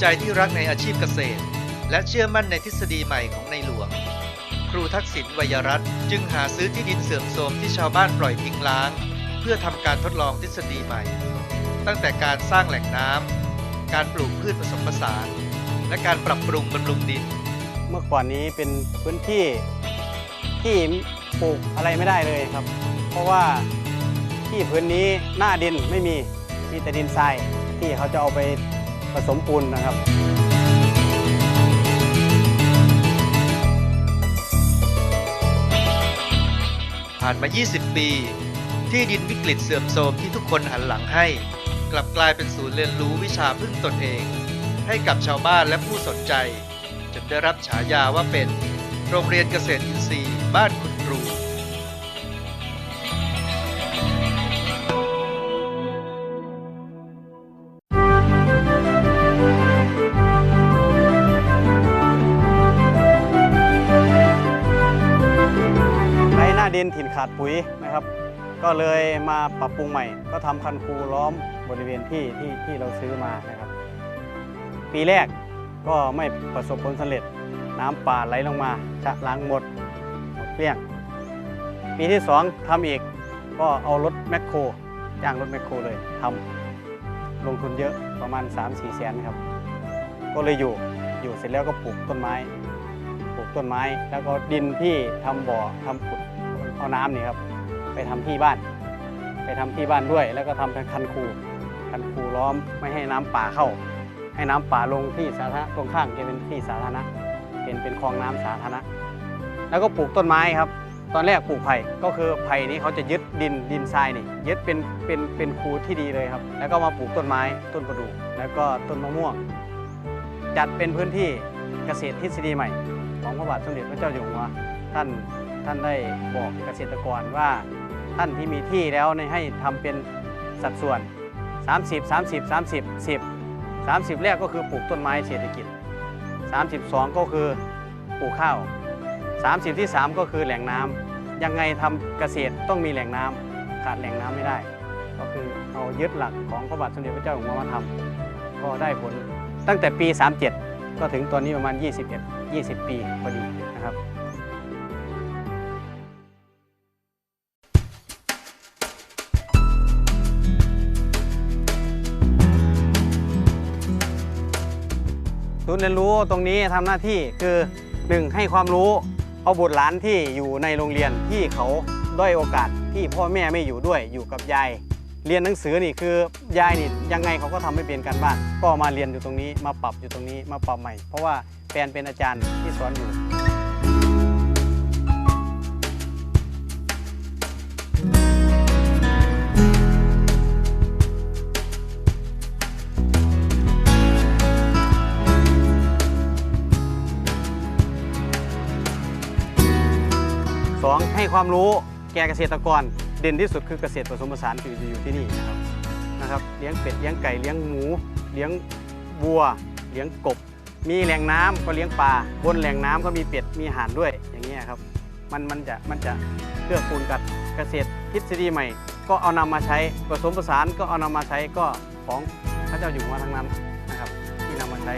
ใจที่รักในอาชีพเกษตร และเชื่อมั่นในทฤษฎีใหม่ของในหลวง ครูทักษิณวัยรัตน์จึงหาซื้อที่ดินเสื่อมโทรมที่ชาวบ้านปล่อยทิ้งร้าง เพื่อทำการทดลองทฤษฎีใหม่ ตั้งแต่การสร้างแหล่งน้ำการปลูกพืชผสมผสาน และการปรับปรุงบำรุงดิน เมื่อก่อนนี้เป็นพื้นที่ที่ปลูกอะไรไม่ได้เลยครับ เพราะว่าที่พื้นนี้หน้าดินไม่มีมีแต่ดินทรายที่เขาจะเอาไป ผสมปูนนะครับผ่านมา 20 ปี ที่ดินวิกฤตเสื่อมโทรมที่ทุกคนหันหลังให้ กลับกลายเป็นศูนย์เรียนรู้วิชาพึ่งตนเอง ให้กับชาวบ้านและผู้สนใจ จนได้รับฉายาว่าเป็น โรงเรียนเกษตรอินทรีย์บ้านคุณ ดินถิ่นขาดปุ๋ยนะครับ ก็เลยมาปรับปรุงใหม่ ก็ทำคันคูล้อมบริเวณที่ที่ที่เราซื้อมานะครับ ปีแรกก็ไม่ประสบผลสำเร็จ น้ำป่าไหลลงมาชะล้างหมดหมดเกลี้ยง ปีที่สองทำอีกก็เอารถแมคโครจ้างรถแมคโครเลยทำลงทุนเยอะประมาณ 3-4แสนครับ ก็เลยอยู่อยู่เสร็จแล้วก็ปลูกต้นไม้ ปลูกต้นไม้ แล้วก็ดินที่ทำบ่อทำขุด เอาน้ำนี่ครับไปทำที่บ้าน ไปทำที่บ้านด้วย แล้วก็ทำเป็นคันคูคันคูล้อมไม่ให้น้ำป่าเข้า ให้น้ำป่าลงที่สาธารณะตรงข้างจะเป็นที่สาธารณะเป็นเป็นคลองน้ำสาธารณะ แล้วก็ปลูกต้นไม้ครับ ตอนแรกปลูกไผ่ก็คือไผ่นี้เขาจะยึดดินดินทรายนี่ยึดเป็นเป็นเป็นคูที่ดีเลยครับ แล้วก็มาปลูกต้นไม้ต้นประดู่แล้วก็ต้นมะม่วง จัดเป็นพื้นที่เกษตรทฤษฎีใหม่ของพระบาทสมเด็จพระเจ้าอยู่หัวท่าน ท่านได้บอกเกษตรกรว่าท่านที่มีที่แล้วเนี่ยให้ทำเป็นสัดส่วน 30 30 30 10 30 แรกก็คือปลูกต้นไม้เศรษฐกิจ 32 ก็คือปลูกข้าว 30 ที่ 3 ก็คือแหล่งน้ำยังไงทำเกษตรต้องมีแหล่งน้ำขาดแหล่งน้ำไม่ได้ ก็คือเอายึดหลักของพระบาทสมเด็จพระเจ้าอยู่หัวมาทำก็ได้ผลตั้งแต่ปี 37 ก็ถึงตอนนี้ประมาณ 21 20 ปีพอดีนะครับ ย์เรียนรู้ตรงนี้ทำหน้าที่คือ 1. ให้ความรู้เอาบุตรหลานที่อยู่ในโรงเรียนที่เขาด้อยโอกาสที่พ่อแม่ไม่อยู่ด้วยอยู่กับยาย เรียนหนังสือนี่คือยายนี่ยังไงเขาก็ทำไม่เป็นการบ้าน ก็มาเรียนอยู่ตรงนี้มาปรับอยู่ตรงนี้มาปรับใหม่ เพราะว่าแฟนเป็นอาจารย์ที่สอนอยู่ ความรู้แก่เกษตรกร เด่นที่สุดคือเกษตรผสมผสานอยู่อยู่ที่นี่นะครับนะครับ เลี้ยงเป็ดเลี้ยงไก่เลี้ยงหมู เลี้ยงวัว เลี้ยงกบ มีแหล่งน้ำก็เลี้ยงปลาบนแหล่งน้ำก็มีเป็ดมีห่านด้วยอย่างเงี้ยครับมันมันจะมันจะเกื้อกูลกับเกษตรทฤษฎีใหม่ ก็เอานำมาใช้ผสมผสานก็เอานำมาใช้ก็ของพระเจ้าอยู่หัวทั้งนั้นนะครับ ที่นำมาใช้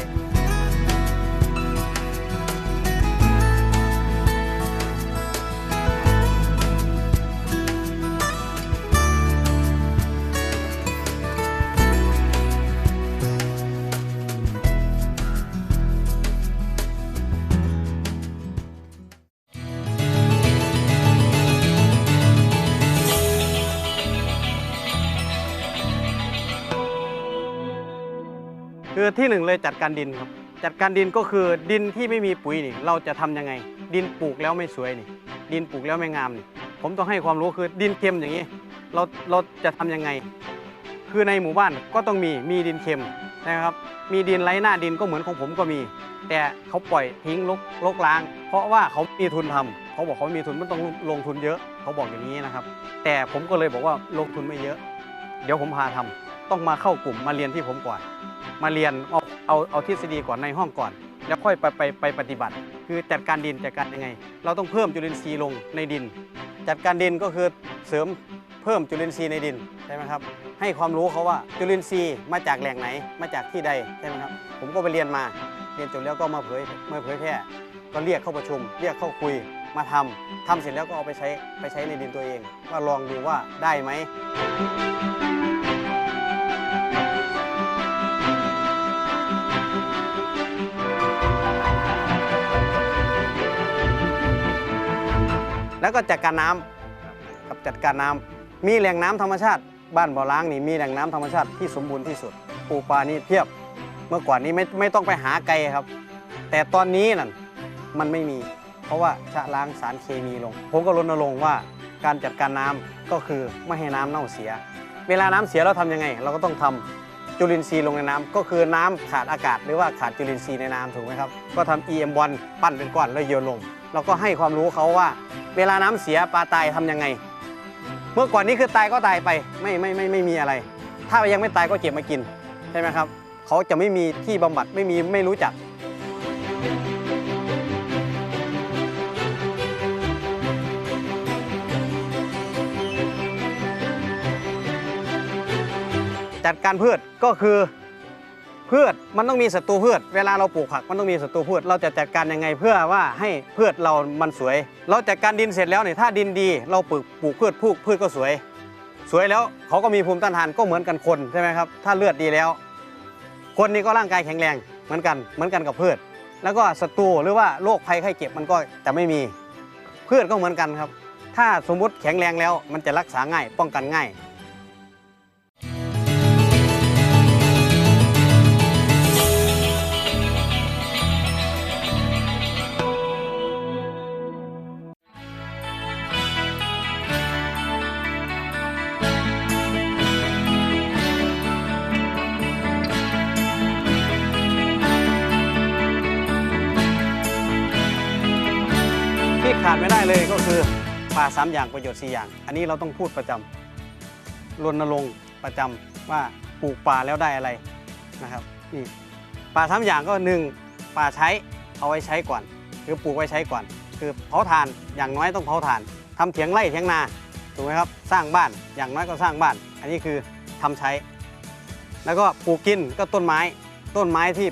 ที่หนึ่งเลยจัดการดินครับ จัดการดินก็คือดินที่ไม่มีปุ๋ยนี่ เราจะทำยังไง ดินปลูกแล้วไม่สวยนี่ ดินปลูกแล้วไม่งามนี่ ผมต้องให้ความรู้คือดินเค็มอย่างนี้ เราเราจะทำยังไง คือในหมู่บ้านก็ต้องมีมีดินเค็มนะครับ มีดินไร้หน้าดินก็เหมือนของผมก็มี แต่เขาปล่อยทิ้งลกลกล้าง เพราะว่าเขามีทุนทำเขาบอกเขามีทุนมันต้องลงทุนเยอะ เขาบอกอย่างนี้นะครับ แต่ผมก็เลยบอกว่าลงทุนไม่เยอะ เดี๋ยวผมพาทำ ต้องมาเข้ากลุ่มมาเรียนที่ผมก่อน มาเรียนเอาเอาเอาทฤษฎีก่อนในห้องก่อน แล้วค่อยไปไปไปปฏิบัติ คือจัดการดินจัดการยังไง เราต้องเพิ่มจุลินทรีย์ลงในดิน จัดการดินก็คือเสริมเพิ่มจุลินทรีย์ในดินใช่ไหมครับ ให้ความรู้เขาว่าจุลินทรีย์มาจากแหล่งไหนมาจากที่ใดใช่ไหมครับผมก็ไปเรียนมา เรียนจบแล้วก็มาเผยมาเผยแพร่ก็เรียกเข้าประชุม เรียกเข้าคุยมาทำทำเสร็จแล้วก็เอาไปใช้ไปใช้ในดินตัวเองว่าลองดูว่าได้ไหม แล้วก็จัดการน้ำครับจัดการน้ำมีแหล่งน้ำธรรมชาติ บ้านบ่อล้างนี่มีแหล่งน้ำธรรมชาติที่สมบูรณ์ที่สุดปูปลานี่เพียบ เมื่อก่อนนี้ไม่ไม่ต้องไปหาไกลครับ แต่ตอนนี้นั่นมันไม่มี เพราะว่าชะล้างสารเคมีลง ผมก็รณรงค์ว่าการจัดการน้ำก็คือไม่ให้น้ำเน่าเสีย เวลาน้ำเสียเราทำยังไง เราก็ต้องทำจุลินทรีย์ลงในน้ำก็คือน้ำขาดอากาศ หรือว่าขาดจุลินทรีย์ในน้ำถูกไหมครับก็ทำ EM1 ปั้นเป็นก้อนแล้วโยนลง เราก็ให้ความรู้เขาว่า เวลาน้ำเสียปลาตายทำยังไง เมื่อก่อนนี้คือตายก็ตายไปไม่ไม่ไม่ไม่มีอะไร ถ้ายังไม่ตายก็เก็บมากินใช่ไหมครับเขาจะไม่มีที่บำบัดไม่มีไม่รู้จักจัดการพืชก็คือ พืชมันต้องมีศัตรูพืช เวลาเราปลูกผักมันต้องมีศัตรูพืช เราจะจัดการยังไงเพื่อว่าให้พืชเรามันสวย เราจัดการดินเสร็จแล้วเนี่ยถ้าดินดี เราปลูกปลูกพืชพืชพืชก็สวย สวยแล้วเขาก็มีภูมิต้านทานก็เหมือนกันคนใช่ไหมครับถ้าเลือดดีแล้ว คนนี้ก็ร่างกายแข็งแรงเหมือนกันเหมือนกันกับพืช แล้วก็ศัตรูหรือว่าโรคภัยไข้เจ็บมันก็จะไม่มีพืชก็เหมือนกันครับ ถ้าสมมุติแข็งแรงแล้วมันจะรักษาง่ายป้องกันง่ายาดไม่เลยก็คือป่าสามอย่างประโยชน์สี่อย่าง อันนี้เราต้องพูดประจำรณรงค์ประจำว่าปลูกป่าแล้วได้อะไรนะครับนี่ป่าสามอย่างก็หนึ่งป่าใช้เอาไว้ใช้ก่อน คือปลูกไว้ใช้ก่อน คือเผาถ่านอย่างน้อยต้องเผาถ่านทำเถียงไร่เถียงนาถูกไหมครับสร้างบ้านอย่างน้อยก็สร้างบ้าน อันนี้คือทำใช้ แล้วก็ปลูกกินก็ต้นไม้ ต้นไม้ที่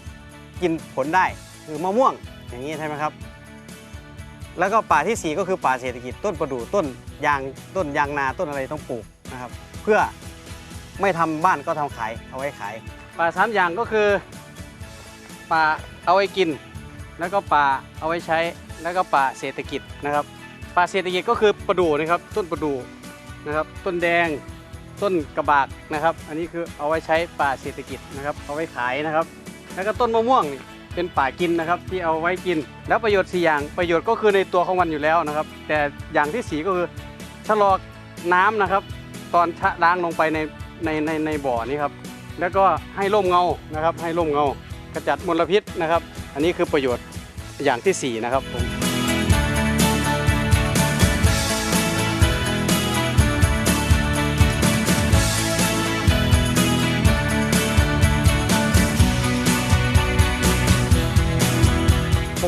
กินผลได้คือมะม่วงอย่างนี้ใช่ไหมครับ แล้วก็ป่าทีสี่ 4 ก็คือป่าเศรษฐกิจต้นประดู่ต้นยางต้นยางนาต้นอะไรต้องปลูกนะครับ เพื่อไม่ทำบ้านก็ทำขายเอาไว้ขาย ป่าสามอย่างก็คือป่าเอาไว้กิน แล้วก็ป่าเอาไว้ใช้แล้วก็ป่าเศรษฐกิจนะครับ ป่าเศรษฐกิจก็คือประดู่นะครับ ต้นประดู่นะครับ ต้นแดงต้นกระบากนะครับ อันนี้คือเอาไว้ใช้ป่าเศรษฐกิจนะครับ เอาไว้ขายนะครับ แล้วก็ต้นมะม่วงนี่ เป็นป่ากินนะครับที่เอาไว้กิน แล้วประโยชน์สี่อย่างประโยชน์ก็คือในตัวของมันอยู่แล้วนะครับ แต่อย่างที่สีก็คือชะลอน้ำนะครับ ตอนชะล้างลงไปในในในในบ่อนี้ครับแล้วก็ให้ร่มเงานะครับ ให้ร่มเงากระจัดมลพิษนะครับ อันนี้คือประโยชน์อย่างที่สี่นะครับผม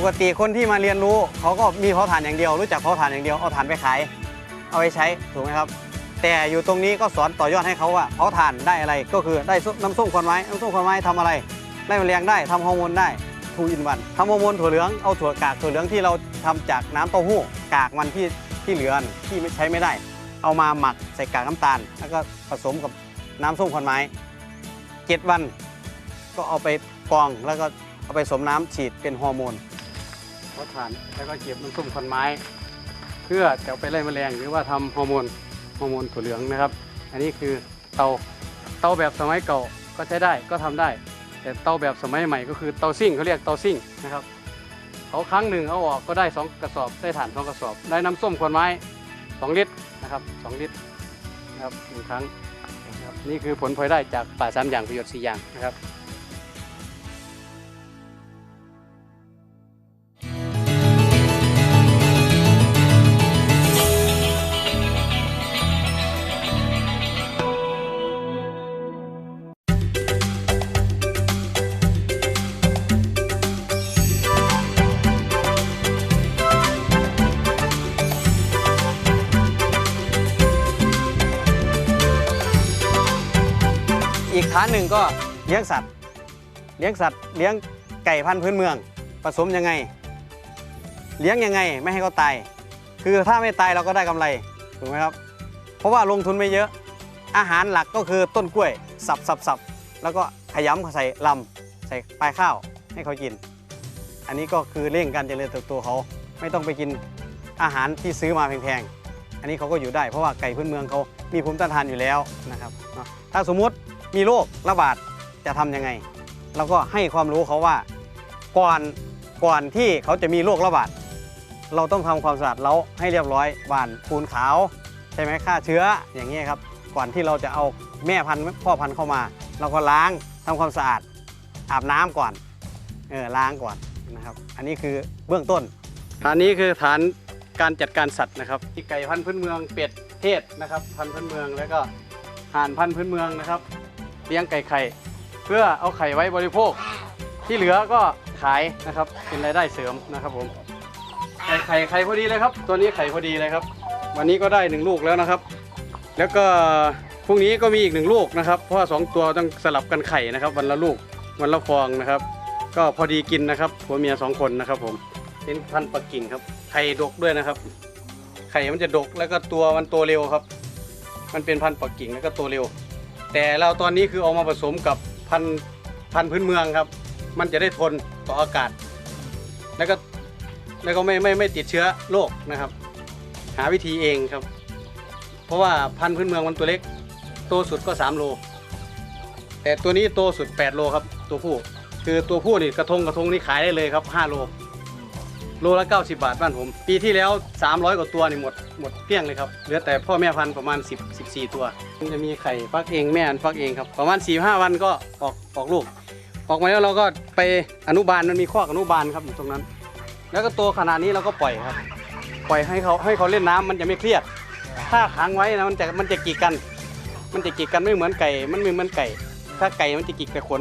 กติคนที่มาเรียนรู้เขาก็มีเผาถ่านอย่างเดียว รู้จักเผาถ่านอย่างเดียวเอาถ่านไปขาย เอาไปใช้ถูกไหมครับ แต่อยู่ตรงนี้ก็สอนต่อยอดให้เขาว่าเผาถ่านได้อะไรก็คือได้น้ำส้มควันไม้น้ำส้มควันไม้ทำอะไร ได้แมลงได้ทำฮอร์โมนได้ทูอินวันทำฮอร์โมนถั่วเหลืองเอาถั่วกากถั่วเหลืองที่เราทำจากน้ำเต้าหู้กากมันที่ที่เหลือนที่ไม่ใช้ไม่ได้ เอามาหมักใส่กากน้ำตาล แล้วก็ผสมกับน้ำส้มควันไม้เจ็ดวัน ก็เอาไปกรองแล้วก็เอาไปสมน้ำฉีดเป็นฮอร์โมนาถ่าน แล้วก็เก็บน้ำส้มควันไม้ เพื่อจะเอาไปไล่แมลงหรือว่าทำฮอร์โมนฮอร์โมนถั่วเหลืองนะครับ อันนี้คือเตาเตาแบบสมัยเก่าก็ใช้ได้ก็ทำได้ แต่เตาแบบสมัยใหม่ก็คือเตาซิ่งเขาเรียกเตาซิ่งนะครับเขาครั้งหนึ่งเอาออกก็ได้สองกระสอบได้ถ่านสองกระสอบ ได้น้ำส้มควันไม้สองลิตรนะครับสองลิตรนะครับหนึ่งครั้งนะครับนี่คือผลพลอยได้จากป่าสามอย่างประโยชน์สี่อย่างนะครับ หนึ่งก็เลี้ยงสัตว์ เลี้ยงสัตว์ เลี้ยงไก่พันธุ์พื้นเมือง ผสมยังไง เลี้ยงยังไงไม่ให้เขาตาย คือถ้าไม่ตายเราก็ได้กำไรถูกไหมครับ เพราะว่าลงทุนไม่เยอะ อาหารหลักก็คือต้นกล้วย สับสับสับแล้วก็ขยำใส่ลำใส่ปลายข้าวให้เขากิน อันนี้ก็คือเร่งการเจริญเติบโตเขาไม่ต้องไปกินอาหารที่ซื้อมาแพงๆ อันนี้เขาก็อยู่ได้เพราะว่าไก่พื้นเมืองเขามีภูมิต้านทานอยู่แล้วนะครับถ้าสมมุติ มีโรคระบาดจะทำยังไงเราก็ให้ความรู้เขาว่าก่อนก่อนที่เขาจะมีโรคระบาดเราต้องทำความสะอาดเล้าให้เรียบร้อยหว่านปูนขาว ใช่ไหมฆ่าเชื้ออย่างนี้ยครับ ก่อนที่เราจะเอาแม่พันธุ์พ่อพันธุ์เข้ามา เราก็ล้างทำความสะอาดอาบน้ำก่อนเออล้างก่อนนะครับ อันนี้คือเบื้องต้น ฐานนี้คือฐานการจัดการสัตว์นะครับที่ไก่พันธุ์พื้นเมืองเป็ดเทศนะครับ พันธุ์พื้นเมืองแล้วก็ห่านพันธุ์พื้นเมืองนะครับ เลี้ยงไก่ไข่เพื่อเอาไข่ไว้บริโภค ที่เหลือก็ขายนะครับเป็นรายได้เสริมนะครับผมไข่ไข่ไข่พอดีเลยครับ ตัวนี้ไข่พอดีเลยครับ วันนี้ก็ได้หนึ่งลูกแล้วนะครับ แล้วก็พรุ่งนี้ก็มีอีกหนึ่งลูกนะครับ เพราะว่าสองตัวต้องสลับกันไข่นะครับ วันละลูกวันละฟองนะครับ ก็พอดีกินนะครับผัวเมียสองคนนะครับผมเป็นพันปักกิ่งครับไข่ดกด้วยนะครับ ไข่มันจะดกแล้วก็ตัวมันโตเร็วครับ มันเป็นพันปักกิ่งแล้วก็โตเร็ว แต่เราตอนนี้คือเอามาผสมกับพันธุ์พันธุ์พื้นเมืองครับ มันจะได้ทนต่ออากาศ แล้วก็แล้วก็ไม่ไม่ไม่ติดเชื้อโรคนะครับ หาวิธีเองครับ เพราะว่าพันธุ์พื้นเมืองมันตัวเล็ก โตสุดก็ 3 โล แต่ตัวนี้โตสุด 8 โลครับ ตัวผู้ คือตัวผู้นี่กระทงกระทงนี่ขายได้เลยครับ 5 โล โลละ 90 บาทบ้านผม ปีที่แล้ว 300 กว่าตัวนี่หมดหมดเกลี้ยงเลยครับ เหลือแต่พ่อแม่พันธุ์ประมาณ 10 14 ตัวมันจะมีไข่ฟักเองแม่อันฟักเองครับ ประมาณ 4-5 วันก็ออกออกลูก ออกมาแล้วเราก็ไปอนุบาลมันมีข้ออนุบาลครับอยู่ตรงนั้น แล้วก็โตขนาดนี้เราก็ปล่อยครับ ปล่อยให้เขาให้เขาเล่นน้ำมันจะไม่เครียด ถ้าขังไว้นะมันจะมันจะกีดกัน มันจะกีดกันไม่เหมือนไก่ มันไม่เหมือนไก่ ถ้าไก่มันจะกีดแต่ขน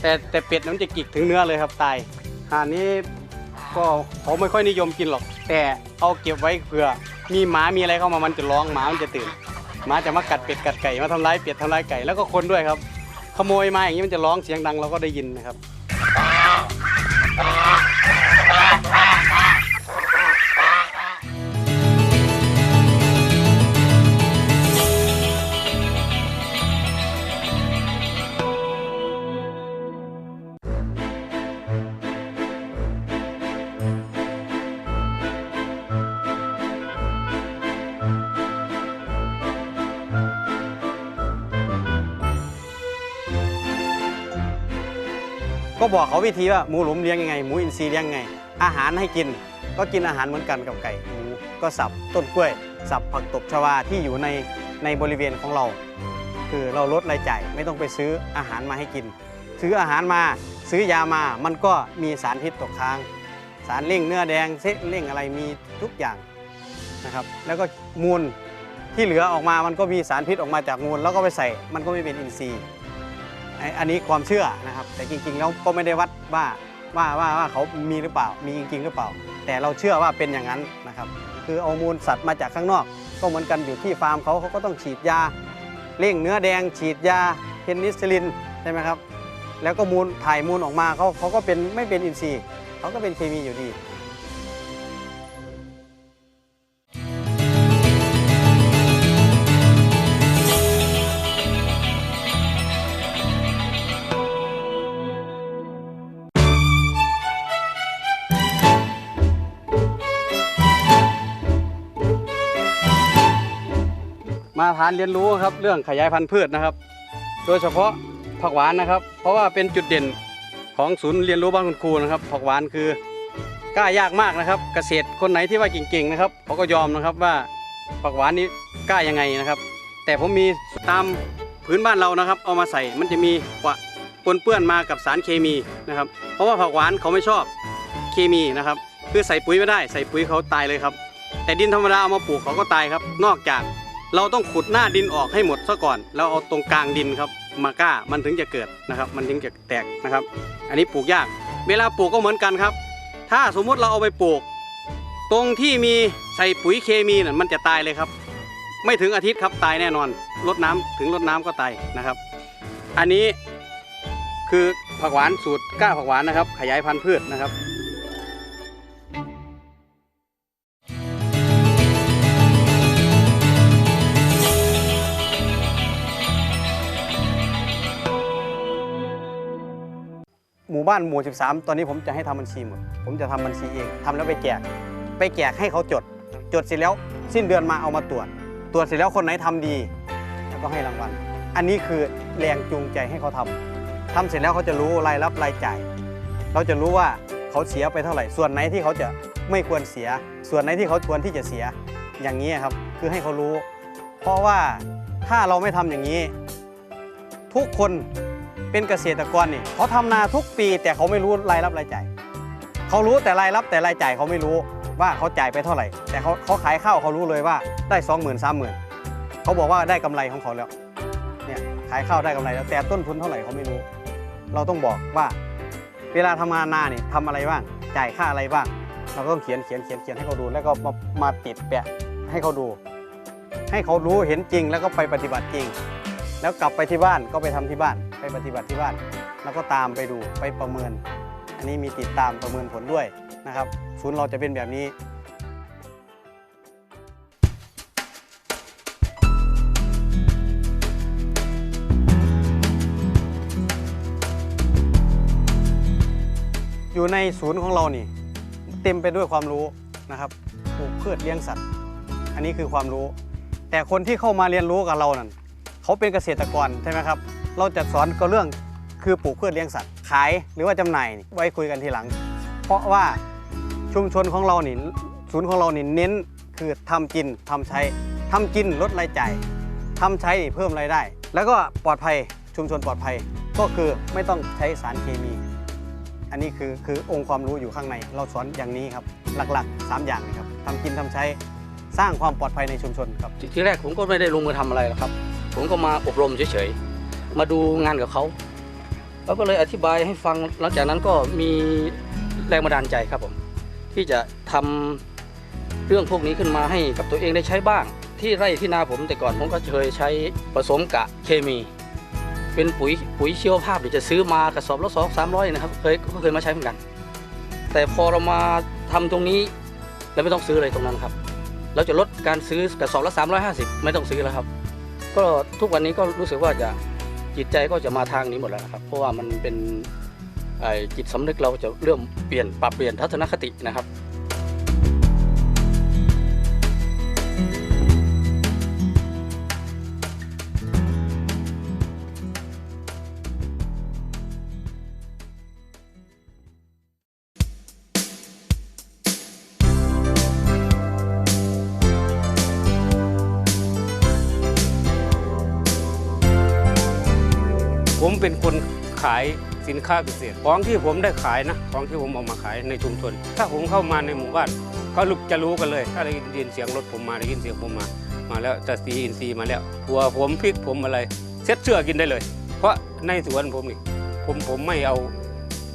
แต่แต่เป็ดมันจะกีดถึงเนื้อเลยครับตายหานี้ ก็เขาไม่ค่อยนิยมกินหรอก แต่เอาเก็บไว้เผื่อ มีหมามีอะไรเข้ามามันจะร้องหมามันจะตื่นหมาจะมากัดเป็ดกัดไก่มาทำร้ายเป็ดทำร้ายไก่แล้วก็คนด้วยครับ ขโมยมาอย่างนี้มันจะร้องเสียงดังเราก็ได้ยินนะครับ ก็บอกเขาวิธีว่าหมูหลุมเลี้ยงยังไงหมูอินทรีย์เลี้ยงยังไง อาหารให้กิน ก็กินอาหารเหมือนกันกับไก่หมูก็สับต้นกล้วย สับผักตบชวาที่อยู่ในในบริเวณของเรา คือเราลดรายจ่ายไม่ต้องไปซื้ออาหารมาให้กิน ซื้ออาหารมาซื้อยามามันก็มีสารพิษตกค้าง สารเร่งเนื้อแดงเซเร่งอะไรมีทุกอย่างนะครับ แล้วก็มูลที่เหลือออกมามันก็มีสารพิษออกมาจากมูล แล้วก็ไปใส่มันก็ไม่เป็นอินทรีย์ อันนี้ความเชื่อนะครับ แต่จริงๆแล้วก็ไม่ได้วัดว่าว่าว่าว่าเขามีหรือเปล่ามีจริงๆหรือเปล่า แต่เราเชื่อว่าเป็นอย่างนั้นนะครับ คือเอามูลสัตว์มาจากข้างนอก ก็เหมือนกันอยู่ที่ฟาร์มเขาเขาก็ต้องฉีดยาเร่งเนื้อแดง ฉีดยาเพนิซิลินใช่ไหมครับ แล้วก็มูลถ่ายมูลออกมาเขาเขาก็เป็นไม่เป็นอินทรีย์เขาก็เป็นเคมีอยู่ดี มาฐานเรียนรู้ครับเรื่องขยายพันธุ์พืชนะครับ โดยเฉพาะผักหวานนะครับ เพราะว่าเป็นจุดเด่นของศูนย์เรียนรู้บ้านคุณครูนะครับ ผักหวานคือกล้ายากมากนะครับ เกษตรคนไหนที่ว่าเก่งๆนะครับเขาก็ยอมนะครับว่าผักหวานนี้กล้ายังไงนะครับ แต่ผมมีตามพื้นบ้านเรานะครับ เอามาใส่มันจะมีปะปนเปื้อนมากับสารเคมีนะครับ เพราะว่าผักหวานเขาไม่ชอบเคมีนะครับ คือใส่ปุ๋ยไม่ได้ ใส่ปุ๋ยเขาตายเลยครับ แต่ดินธรรมดาเอามาปลูกเขาก็ตายครับ นอกจาก เราต้องขุดหน้าดินออกให้หมดซะก่อน แล้วเอาตรงกลางดินครับ มาก้ามันถึงจะเกิดนะครับ มันถึงจะแตกนะครับ อันนี้ปลูกยาก เวลาปลูกก็เหมือนกันครับ ถ้าสมมุติเราเอาไปปลูก ตรงที่มีใส่ปุ๋ยเคมีน่ะมันจะตายเลยครับ ไม่ถึงอาทิตย์ครับตายแน่นอนรดน้ำถึงรดน้ำก็ตายนะครับ อันนี้คือผักหวานสูตรกล้าผักหวานนะครับ ขยายพันธุ์พืชนะครับ บ้านหมู่ 13 ตอนนี้ผมจะให้ทำบัญชีหมด ผมจะทำบัญชีเองทำแล้วไปแจก ไปแจกให้เขาจด จดเสร็จแล้วสิ้นเดือนมาเอามาตรวจ ตรวจเสร็จแล้วคนไหนทำดี แล้วก็ให้รางวัล อันนี้คือแรงจูงใจให้เขาทำทำเสร็จแล้วเขาจะรู้รายรับรายจ่าย เราจะรู้ว่าเขาเสียไปเท่าไหร่ ส่วนไหนที่เขาจะไม่ควรเสีย ส่วนไหนที่เขาควรที่จะเสีย อย่างนี้ครับ คือให้เขารู้ เพราะว่าถ้าเราไม่ทำอย่างนี้ ทุกคน เป็นเกษตรกรนี่เขาทำนาทุกปีแต่เขาไม่รู้รายรับรายจ่ายเขารู้แต่รายรับแต่รายจ่ายเขาไม่รู้ว่าเขาจ่ายไปเท่าไหร่ แต่เขาเขาขายข้าวเขารู้เลยว่าได้สองหมื่นสามหมื่นเขาบอกว่าได้กำไรของเขาแล้วเนี่ยขายข้าวได้กำไรแล้วแต่ต้นทุนเท่าไหร่เขาไม่รู้ เราต้องบอกว่า เวลาทำงานนาเนี่ยทำอะไรบ้างจ่ายค่าอะไรบ้าง เราก็ต้องเขียนเขียนเขียนเขียนให้เขาดูแล้วก็มามาติดแปะให้เขาดู ให้เขารู้เห็นจริงแล้วก็ไปปฏิบัติจริง แล้วกลับไปที่บ้านก็ไปทำที่บ้าน ไปปฏิบัติที่บ้าน แล้วก็ตามไปดูไปประเมิน อันนี้มีติดตามประเมินผลด้วยนะครับศูนย์เราจะเป็นแบบนี้อยู่ในศูนย์ของเรานี่ เต็มไปด้วยความรู้นะครับปลูกพืชเลี้ยงสัตว์ อันนี้คือความรู้ แต่คนที่เข้ามาเรียนรู้กับเรานั่นเขาเป็นเกษตรกรใช่ไหมครับ เราจะสอนก็เรื่องคือปลูกพืชเลี้ยงสัตว์ขายหรือว่าจำหน่ายไว้คุยกันทีหลัง เพราะว่าชุมชนของเรานี่ศูนย์ของเรานี่เน้นคือทำกินทำใช้ทำกินลดรายจ่ายทำใช้เพิ่มรายได้ แล้วก็ปลอดภัยชุมชนปลอดภัยก็คือไม่ต้องใช้สารเคมี อันนี้คือคือองค์ความรู้อยู่ข้างใน เราสอนอย่างนี้ครับ หลักๆ 3 อย่างนี้ครับทำกินทำใช้สร้างความปลอดภัยในชุมชนครับ ที่แรกผมก็ไม่ได้ลงมือทำอะไรหรอกครับ ผมก็มาอบรมเฉยๆ มาดูงานกับเขาแล้วก็เลยอธิบายให้ฟังหลังจากนั้นก็มีแรงบันดาลใจครับผม ที่จะทำเรื่องพวกนี้ขึ้นมาให้กับตัวเองได้ใช้บ้าง ที่ไร่ที่นาผมแต่ก่อนผมก็เคยใช้ผสมกะเคมี เป็นปุ๋ยปุ๋ยชีวภาพเดี๋ยวจะซื้อมากระสอบละสองสามร้อยนะครับเคยก็เคยมาใช้เหมือนกัน แต่พอเรามาทำตรงนี้เราไม่ต้องซื้อเลยตรงนั้นครับ เราจะลดการซื้อกระสอบละ350 ไม่ต้องซื้อแล้วครับ ก็ทุกวันนี้ก็รู้สึกว่าจะ จิตใจก็จะมาทางนี้หมดแล้วนะครับ เพราะว่ามันเป็นจิตสำนึกเราจะเริ่มเปลี่ยนปรับเปลี่ยนทัศนคตินะครับ เป็นคนขายสินค้าเกษตร ของที่ผมได้ขายนะ ของที่ผมเอามาขายในชุมชน ถ้าผมเข้ามาในหมู่บ้านเขาลุกจะรู้กันเลย ถ้าได้ยินเสียงรถผมมาได้ยินเสียงผมมา มาแล้วจะซีอินซีย์มาแล้วถั่วผมพริกผมอะไรเซ็ตเชื่อกินได้เลย เพราะในสวนผมนี่ผมผมไม่เอา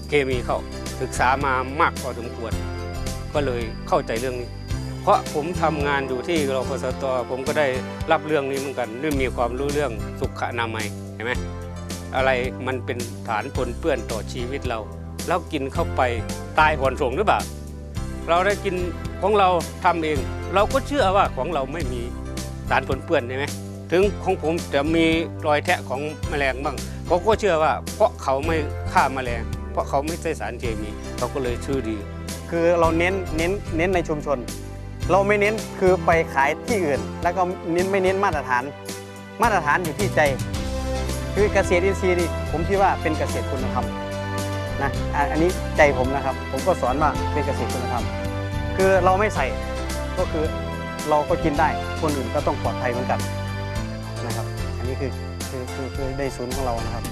เคมีเข้าศึกษามามากพอสมควร ก็เลยเข้าใจเรื่องนี้ เพราะผมทำงานอยู่ที่รพสตผมก็ได้รับเรื่องนี้เหมือนกันเรื่องมีความรู้เรื่องสุขอนามัยเห็นไหม อะไรมันเป็นฐานปนเปื้อนต่อชีวิตเรา แล้วกินเข้าไปตายผ่อนส่งหรือเปล่า เราได้กินของเราทำเอง เราก็เชื่อว่าของเราไม่มีสารปนเปื้อนใช่ไหมถึงของผมจะมีรอยแทะของแมลงบ้างเขาก็เชื่อว่า เพราะเขาไม่ฆ่าแมลง เพราะเขาไม่ใช้สารเคมีเขาก็เลยชื่อดี คือเราเน้นเน้นเน้นในชุมชน เราไม่เน้นคือไปขายที่อื่น แล้วก็เน้นไม่เน้นมาตรฐาน มาตรฐานอยู่ที่ใจ คือเกษตรอินทรีย์นี่ผมคิดว่าเป็นเกษตรคุณธรรมนะอันนี้ใจผมนะครับ ผมก็สอนว่าเป็นเกษตรคุณธรรม คือเราไม่ใส่ก็คือเราก็กินได้คนอื่นก็ต้องปลอดภัยเหมือนกันนะครับ อันนี้คือคือคือคือในศูนย์ของเรานะครับ